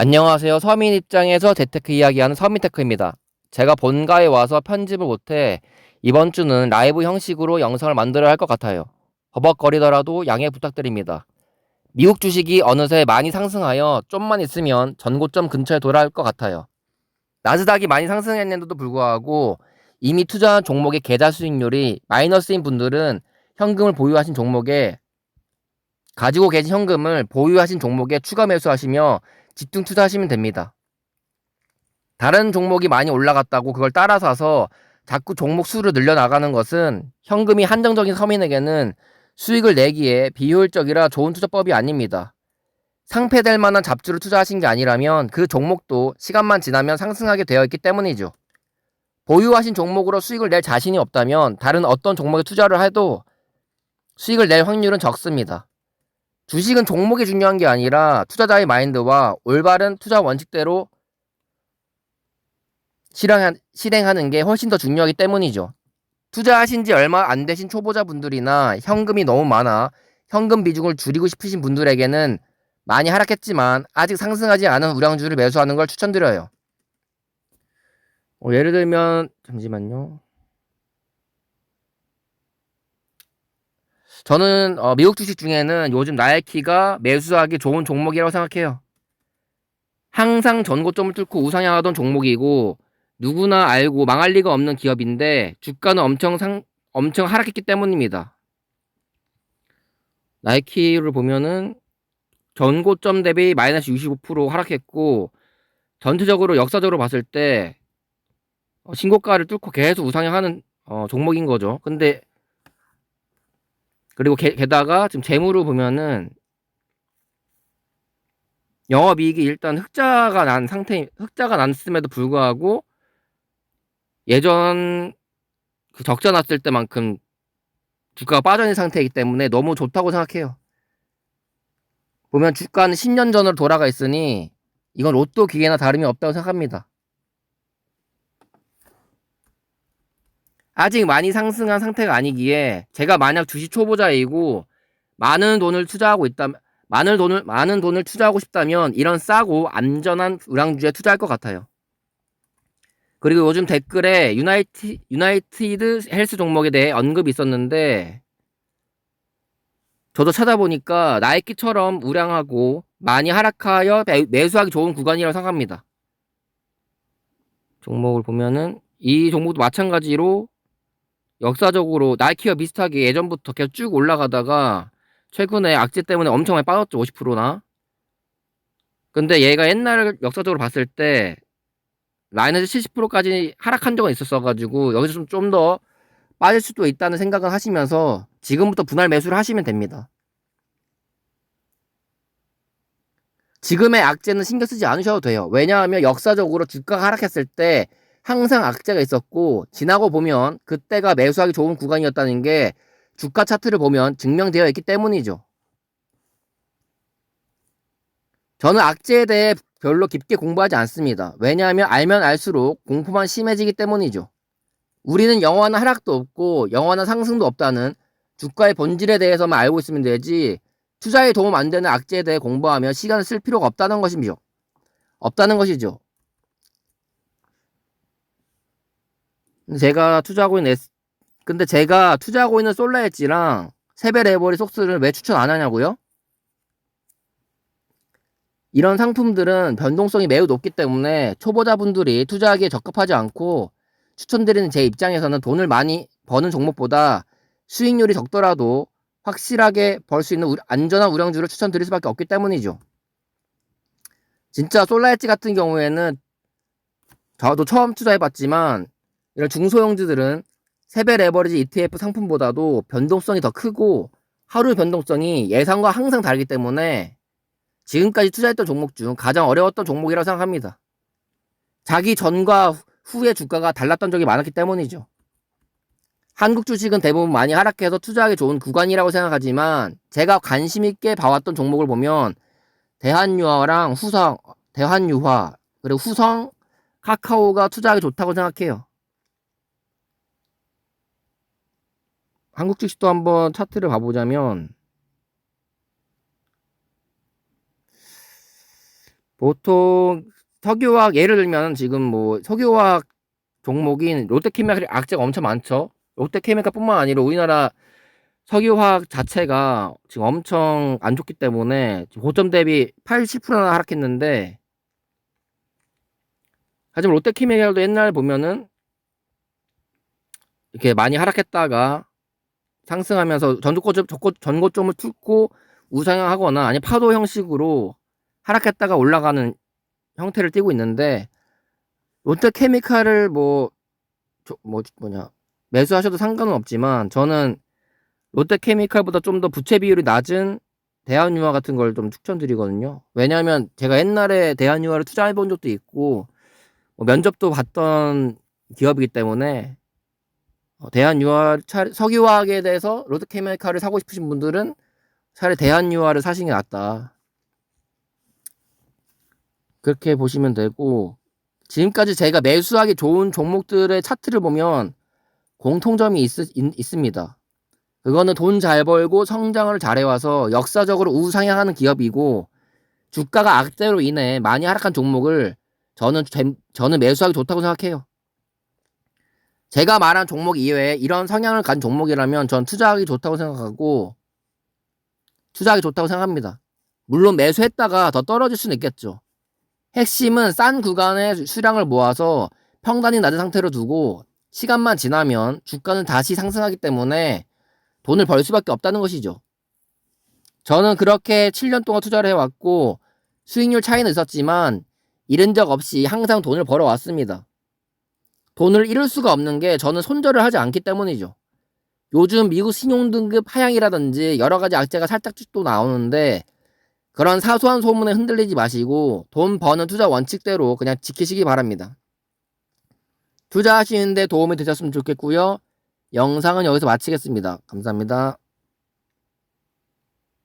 안녕하세요. 서민 입장에서 재테크 이야기하는 서민테크입니다. 제가 본가에 와서 편집을 못해 이번 주는 라이브 형식으로 영상을 만들어야 할 것 같아요. 버벅거리더라도 양해 부탁드립니다. 미국 주식이 어느새 많이 상승하여 좀만 있으면 전고점 근처에 돌아올 것 같아요. 나스닥이 많이 상승했는데도 불구하고 이미 투자한 종목의 계좌 수익률이 마이너스인 분들은 현금을 보유하신 종목에 가지고 계신 현금을 보유하신 종목에 추가 매수하시며 집중 투자하시면 됩니다. 다른 종목이 많이 올라갔다고 그걸 따라 사서 자꾸 종목 수를 늘려나가는 것은 현금이 한정적인 서민에게는 수익을 내기에 비효율적이라 좋은 투자법이 아닙니다. 상패될 만한 잡주를 투자하신 게 아니라면 그 종목도 시간만 지나면 상승하게 되어 있기 때문이죠. 보유하신 종목으로 수익을 낼 자신이 없다면 다른 어떤 종목에 투자를 해도 수익을 낼 확률은 적습니다. 주식은 종목이 중요한 게 아니라 투자자의 마인드와 올바른 투자 원칙대로 실행하, 실행하는 게 훨씬 더 중요하기 때문이죠. 투자하신 지 얼마 안 되신 초보자분들이나 현금이 너무 많아 현금 비중을 줄이고 싶으신 분들에게는 많이 하락했지만 아직 상승하지 않은 우량주를 매수하는 걸 추천드려요. 어, 예를 들면 잠시만요. 저는 어, 미국 주식 중에는 요즘 나이키가 매수하기 좋은 종목이라고 생각해요. 항상 전고점을 뚫고 우상향하던 종목이고 누구나 알고 망할 리가 없는 기업인데 주가는 엄청 상 엄청 하락했기 때문입니다. 나이키를 보면은 전고점 대비 마이너스 65% 하락했고 전체적으로 역사적으로 봤을 때 어, 신고가를 뚫고 계속 우상향하는 어, 종목인 거죠. 근데 그리고 게, 게다가 지금 재무를 보면은 영업이익이 일단 흑자가 난 상태, 흑자가 났음에도 불구하고 예전 그 적자 났을 때만큼 주가가 빠져 있는 상태이기 때문에 너무 좋다고 생각해요. 보면 주가는 10년 전으로 돌아가 있으니 이건 로또 기계나 다름이 없다고 생각합니다. 아직 많이 상승한 상태가 아니기에 제가 만약 주식 초보자이고 많은 돈을 투자하고 있다 많은 돈을 많은 돈을 투자하고 싶다면 이런 싸고 안전한 우량주에 투자할 것 같아요. 그리고 요즘 댓글에 유나이티 유나이티드 헬스 종목에 대해 언급이 있었는데 저도 찾아보니까 나이키처럼 우량하고 많이 하락하여 매수하기 좋은 구간이라고 생각합니다. 종목을 보면은 이 종목도 마찬가지로 역사적으로 나이키와 비슷하게 예전부터 계속 쭉 올라가다가 최근에 악재 때문에 엄청 많이 빠졌죠 50%나? 근데 얘가 옛날 역사적으로 봤을 때 마이너스 70%까지 하락한 적은 있었어 가지고 여기서 좀 더 빠질 수도 있다는 생각을 하시면서 지금부터 분할 매수를 하시면 됩니다. 지금의 악재는 신경 쓰지 않으셔도 돼요. 왜냐하면 역사적으로 주가가 하락했을 때 항상 악재가 있었고 지나고 보면 그때가 매수하기 좋은 구간이었다는 게 주가 차트를 보면 증명되어 있기 때문이죠. 저는 악재에 대해 별로 깊게 공부하지 않습니다. 왜냐하면 알면 알수록 공포만 심해지기 때문이죠. 우리는 영원한 하락도 없고 영원한 상승도 없다는 주가의 본질에 대해서만 알고 있으면 되지 투자에 도움 안 되는 악재에 대해 공부하며 시간을 쓸 필요가 없다는 것이죠. 없다는 것이죠. 제가 투자하고 있는 S, 근데 제가 투자하고 있는 솔라 엣지랑 세배 레버리 속스를 왜 추천 안 하냐고요? 이런 상품들은 변동성이 매우 높기 때문에 초보자분들이 투자하기에 적합하지 않고 추천드리는 제 입장에서는 돈을 많이 버는 종목보다 수익률이 적더라도 확실하게 벌 수 있는 안전한 우량주를 추천드릴 수밖에 없기 때문이죠. 진짜 솔라 엣지 같은 경우에는 저도 처음 투자해봤지만 이런 중소형주들은 세배 레버리지 ETF 상품보다도 변동성이 더 크고 하루 변동성이 예상과 항상 다르기 때문에 지금까지 투자했던 종목 중 가장 어려웠던 종목이라고 생각합니다. 자기 전과 후의 주가가 달랐던 적이 많았기 때문이죠. 한국 주식은 대부분 많이 하락해서 투자하기 좋은 구간이라고 생각하지만 제가 관심 있게 봐왔던 종목을 보면 대한유화랑 후성, 대한유화 그리고 후성, 카카오가 투자하기 좋다고 생각해요. 한국 주식도 한번 차트를 봐보자면 보통 석유화학 예를 들면 지금 뭐 석유화학 종목인 롯데케미칼이 악재가 엄청 많죠. 롯데케미칼뿐만 아니라 우리나라 석유화학 자체가 지금 엄청 안 좋기 때문에 고점 대비 80%나 하락했는데 하지만 롯데케미칼도 옛날 보면은 이렇게 많이 하락했다가 상승하면서 전고점 전고점을 뚫고 우상향하거나 아니 파도 형식으로 하락했다가 올라가는 형태를 띠고 있는데 롯데케미칼을 뭐, 저, 뭐 뭐냐 매수하셔도 상관은 없지만 저는 롯데케미칼보다 좀 더 부채 비율이 낮은 대한유화 같은 걸 좀 추천드리거든요. 왜냐하면 제가 옛날에 대한유화를 투자해 본 적도 있고 뭐 면접도 봤던 기업이기 때문에 어, 대한유화 차, 석유화학에 대해서 롯데케미칼을 사고 싶으신 분들은 차라리 대한유화를 사시는 게 낫다. 그렇게 보시면 되고 지금까지 제가 매수하기 좋은 종목들의 차트를 보면 공통점이 있, 있 습니다. 그거는 돈 잘 벌고 성장을 잘해와서 역사적으로 우상향하는 기업이고 주가가 악재로 인해 많이 하락한 종목을 저는 저는 매수하기 좋다고 생각해요. 제가 말한 종목 이외에 이런 성향을 가진 종목이라면 전 투자하기 좋다고 생각하고 투자하기 좋다고 생각합니다. 물론 매수했다가 더 떨어질 수는 있겠죠. 핵심은 싼 구간의 수량을 모아서 평단이 낮은 상태로 두고 시간만 지나면 주가는 다시 상승하기 때문에 돈을 벌 수밖에 없다는 것이죠. 저는 그렇게 7년 동안 투자를 해왔고 수익률 차이는 있었지만 잃은 적 없이 항상 돈을 벌어왔습니다. 돈을 잃을 수가 없는 게 저는 손절을 하지 않기 때문이죠. 요즘 미국 신용등급 하향이라든지 여러 가지 악재가 살짝 또 나오는데 그런 사소한 소문에 흔들리지 마시고 돈 버는 투자 원칙대로 그냥 지키시기 바랍니다. 투자하시는데 도움이 되셨으면 좋겠고요. 영상은 여기서 마치겠습니다. 감사합니다.